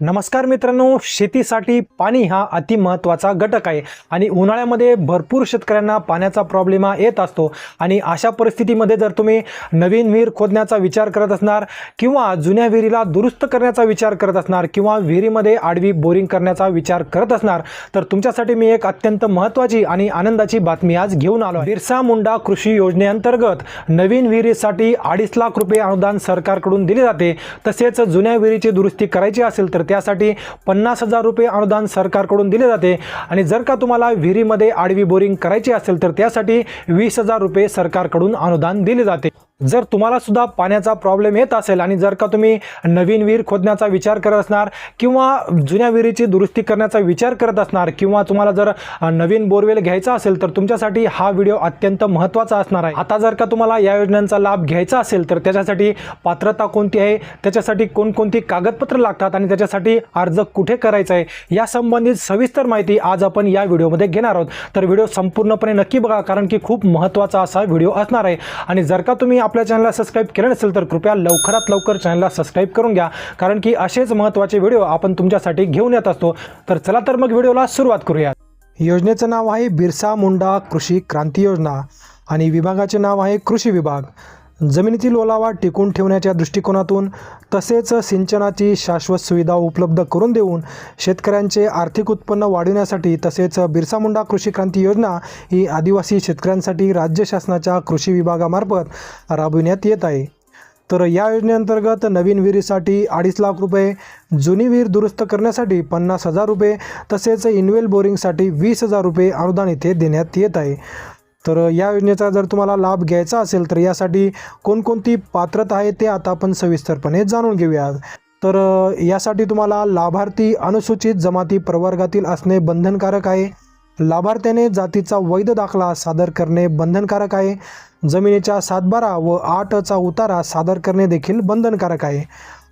नमस्कार मित्रांनो शेतीसाठी पाणी हा अति महत्त्वाचा घटक आहे आणि उन्हाळ्यामध्ये भरपूर शेतकऱ्यांना पाण्याचा प्रॉब्लेम हा येत असतो. आणि अशा परिस्थितीमध्ये जर तुम्ही नवीन विहीर खोदण्याचा विचार करत असणार किंवा जुन्या विहिरीला दुरुस्त करण्याचा विचार करत असणार किंवा विहिरीमध्ये आडवी बोरिंग करण्याचा विचार करत असणार तर तुमच्यासाठी मी एक अत्यंत महत्त्वाची आणि आनंदाची बातमी आज घेऊन आलो बिरसा मुंडा कृषी योजनेअंतर्गत नवीन विहिरीसाठी अडीच लाख रुपये अनुदान सरकारकडून दिले जाते. तसेच जुन्या विहिरीची दुरुस्ती करायची असेल तर त्यासाठी पन्नास हजार रुपये अनुदान सरकारकडून दिले जाते. आणि जर का तुम्हाला विहिरीमध्ये आडवी बोरिंग करायची असेल तर त्यासाठी वीस हजार रुपये सरकारकडून अनुदान दिले जाते. जर तुम्हाला सुद्धा पाण्याचा प्रॉब्लेम येत असेल आणि जर का तुम्ही नवीन विहीर खोदण्याचा विचार करत असणार किंवा जुन्या विहिरीची दुरुस्ती करण्याचा विचार करत असणार किंवा तुम्हाला जर नवीन बोरवेल घ्यायचा असेल तर तुमच्यासाठी हा व्हिडिओ अत्यंत महत्त्वाचा असणार आहे. आता जर का तुम्हाला या योजनांचा लाभ घ्यायचा असेल तर त्याच्यासाठी पात्रता कोणती आहे? त्याच्यासाठी कोणकोणती कागदपत्र लागतात आणि त्याच्यासाठी अर्ज कुठे करायचा आहे? या संबंधित सविस्तर माहिती आज आपण या व्हिडिओमध्ये घेणार आहोत. तर व्हिडिओ संपूर्णपणे नक्की बघा कारण की खूप महत्त्वाचा असा व्हिडिओ असणार आहे. आणि जर का तुम्ही आपल्या चॅनलला सबस्क्राईब केलं नसेल तर कृपया लवकरात लवकर चॅनलला सबस्क्राईब करून घ्या. कारण की असेच महत्त्वाचे व्हिडिओ आपण तुमच्यासाठी घेऊन येत असतो. तर चला तर मग व्हिडिओला सुरुवात करूया योजनेचं नाव आहे बिरसा मुंडा कृषी क्रांती योजना आणि विभागाचे नाव आहे कृषी विभाग. जमिनीतील ओलावा टिकून ठेवण्याच्या दृष्टिकोनातून तसेच सिंचनाची शाश्वत सुविधा उपलब्ध करून देऊन शेतकऱ्यांचे आर्थिक उत्पन्न वाढविण्यासाठी तसेच बिरसा मुंडा कृषी क्रांती योजना ही आदिवासी शेतकऱ्यांसाठी राज्य शासनाच्या कृषी विभागामार्फत राबविण्यात येत आहे. तर या योजनेअंतर्गत नवीन विहिरीसाठी अडीच लाख रुपये जुनी विहीर दुरुस्त करण्यासाठी पन्नास हजार रुपये तसेच इनवेल बोरिंगसाठी वीस हजार रुपये अनुदान इथे देण्यात येत आहे. तर या योजनेचा जर तुम्हाला लाभ घ्यायचा असेल तर यासाठी कोणकोणती पात्रता आहे ते आता आपण सविस्तरपणे जाणून घेऊया. तर यासाठी तुम्हाला लाभार्थी अनुसूचित जमाती प्रवर्गातील असणे बंधनकारक आहे. लाभार्थ्याने जातीचा वैध दाखला सादर करणे बंधनकारक आहे. जमिनीच्या सातबारा व आठचा उतारा सादर करणे देखील बंधनकारक आहे.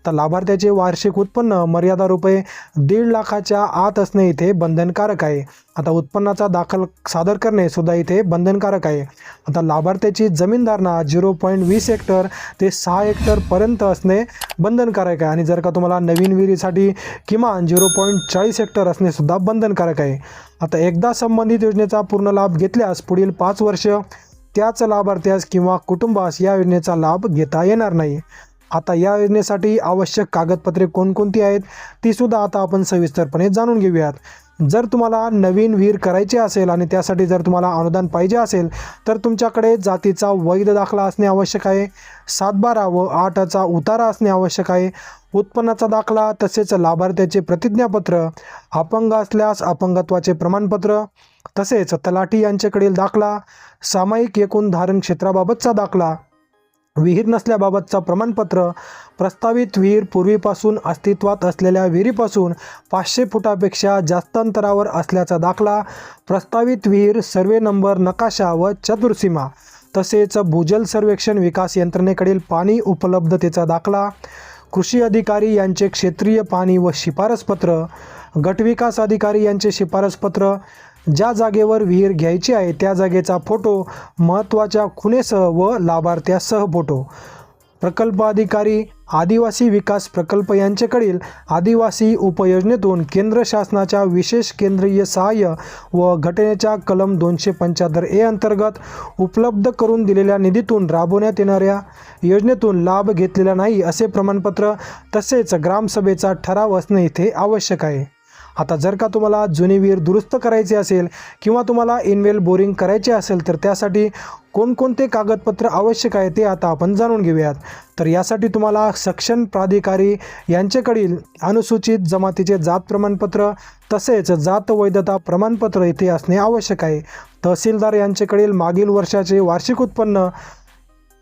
तर लाभार्थ्याचे वार्षिक उत्पन्न मर्यादा रुपये दीड लाखाच्या आत असणे इथे बंधनकारक आहे. आता उत्पन्नाचा दाखल सादर करणे सुद्धा इथे बंधनकारक आहे. आता लाभार्थ्याची जमीनधारणा झिरो पॉईंट वीस हेक्टर ते सहा हेक्टरपर्यंत असणे बंधनकारक आहे. आणि जर का तुम्हाला नवीन विहिरीसाठी किमान झिरो पॉईंट चाळीस हेक्टर असणे सुद्धा बंधनकारक आहे. आता एकदा संबंधित योजनेचा पूर्ण लाभ घेतल्यास पुढील पाच वर्ष त्याच लाभार्थ्यास किंवा कुटुंबास या योजनेचा लाभ घेता येणार नाही. आता या योजनेसाठी आवश्यक कागदपत्रे कोणकोणती आहेत ती सुद्धा आता आपण सविस्तरपणे जाणून घेऊयात. जर तुम्हाला नवीन विहीर करायची असेल आणि त्यासाठी जर तुम्हाला अनुदान पाहिजे असेल तर तुमच्याकडे जातीचा वैध दाखला असणे आवश्यक आहे सातबारा व आठचा उतारा असणे आवश्यक आहे उत्पन्नाचा दाखला तसेच लाभार्थ्याचे प्रतिज्ञापत्र अपंग असल्यास अपंगत्वाचे प्रमाणपत्र तसेच तलाठी यांच्याकडील दाखला सामायिक एकूण धारण क्षेत्राबाबतचा दाखला विहीर नसल्याबाबतचा प्रमाणपत्र प्रस्तावित विहीर पूर्वीपासून अस्तित्वात असलेल्या विहिरीपासून पाचशे फुटापेक्षा जास्त अंतरावर असल्याचा दाखला प्रस्तावित विहीर सर्वे नंबर नकाशा व चतुर्सीमा तसेच भूजल सर्वेक्षण विकास यंत्रणेकडील पाणी उपलब्धतेचा दाखला कृषी अधिकारी यांचे क्षेत्रीय पाणी व शिफारसपत्र गटविकास अधिकारी यांचे शिफारसपत्र ज्या जागेवर विहीर घ्यायची आहे त्या जागेचा फोटो महत्त्वाच्या खुणेसह व लाभार्थ्यासह फोटो. प्रकल्प अधिकारी आदिवासी विकास प्रकल्प यांच्याकडील आदिवासी उपयोजनेतून केंद्र शासनाच्या विशेष केंद्रीय सहाय्य व घटनेच्या कलम दोनशे पंच्याहत्तर ए अंतर्गत उपलब्ध करून दिलेल्या निधीतून राबवण्यात येणाऱ्या योजनेतून लाभ घेतलेला नाही असे प्रमाणपत्र तसेच ग्रामसभेचा ठराव असणे इथे आवश्यक आहे. आता जर का तुम्हाला जुनी विहीर दुरुस्त करायची असेल किंवा तुम्हाला इनवेल बोरिंग करायचे असेल तर त्यासाठी कोणकोणते कागदपत्र आवश्यक आहे ते आता आपण जाणून घेऊयात. तर यासाठी तुम्हाला सक्षम प्राधिकारी यांच्याकडील अनुसूचित जमातीचे जात प्रमाणपत्र तसेच जात वैधता प्रमाणपत्र इथे असणे आवश्यक आहे. तहसीलदार यांच्याकडील मागील वर्षाचे वार्षिक उत्पन्न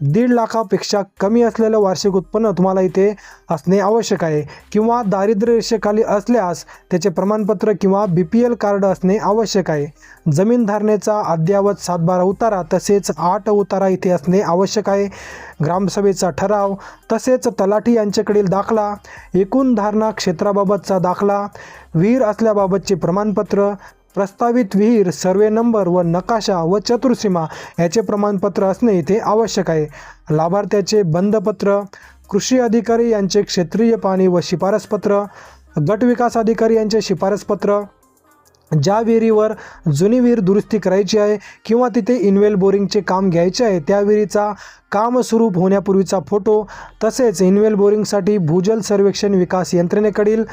दीड लाखापेक्षा कमी असलेलं वार्षिक उत्पन्न तुम्हाला इथे असणे आवश्यक आहे किंवा दारिद्र्य रेषेखाली असल्यास त्याचे प्रमाणपत्र किंवा बी पी एल कार्ड असणे आवश्यक आहे. जमीन धारणेचा अद्ययावत सातबारा उतारा तसेच आठ उतारा इथे असणे आवश्यक आहे. ग्रामसभेचा ठराव तसेच तलाठी यांच्याकडील दाखला एकूण धारणा क्षेत्राबाबतचा दाखला विहीर असल्याबाबतचे प्रमाणपत्र प्रस्तावित विहीर सर्वे नंबर व नकाशा व चतुर्सीमा याचे प्रमाणपत्र असणे इथे आवश्यक आहे. लाभार्थ्याचे बंधपत्र कृषी अधिकारी यांचे क्षेत्रीय पाणी व शिफारसपत्र गट विकास अधिकारी यांचे शिफारसपत्र. ज्या विहिरीवर जुनी विहीर दुरुस्ती करायची आहे किंवा तिथे इनवेल बोरिंगचे काम घ्यायचे आहे त्या विहिरीचा काम सुरू होण्यापूर्वीचा फोटो तसेच इनवेल बोरिंगसाठी भूजल सर्वेक्षण विकास यंत्रणेकडील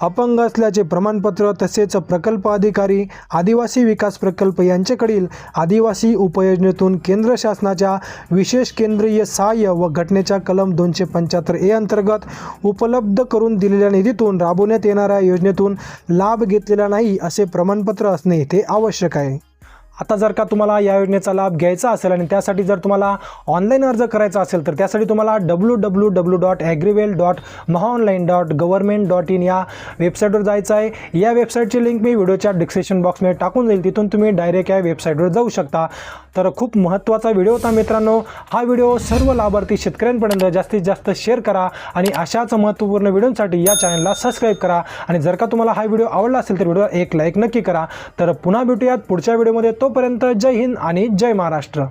अपंग असल्याचे प्रमाणपत्र तसेच प्रकल्प अधिकारी आदिवासी विकास प्रकल्प यांच्याकडील आदिवासी उपयोजनेतून केंद्र शासनाच्या विशेष केंद्रीय सहाय्य व घटनेच्या कलम दोनशे पंच्याहत्तर ए अंतर्गत उपलब्ध करून दिलेल्या निधीतून राबवण्यात येणाऱ्या योजनेतून लाभ घेतलेला नाही असे प्रमाणपत्र असणे ते आवश्यक आहे. आता जर का तुम्हाला या योजनेचा लाभ घ्यायचा असेल आणि त्यासाठी जर तुम्हाला ऑनलाईन अर्ज करायचा असेल तर त्यासाठी तुम्हाला W W W dot agriwell dot mahaonline dot government dot in या वेबसाईटवर जायचं आहे. या वेबसाईटची लिंक मी व्हिडिओच्या डिस्क्रिप्शन बॉक्समध्ये टाकून देईल. तिथून तुम्ही डायरेक्ट या वेबसाईटवर जाऊ शकता. तर खूप महत्त्वाचा व्हिडिओ होता मित्रांनो. हा व्हिडिओ सर्व लाभार्थी शेतकऱ्यांपर्यंत जास्तीत जास्त शेअर करा आणि अशाच महत्त्वपूर्ण व्हिडिओंसाठी या चॅनलला सबस्क्राईब करा. आणि जर का तुम्हाला हा व्हिडिओ आवडला असेल तर व्हिडिओला एक लाईक नक्की करा. तर पुन्हा भेटूयात पुढच्या व्हिडिओमध्ये तो तोपर्यंत जय हिंद आणि जय महाराष्ट्र.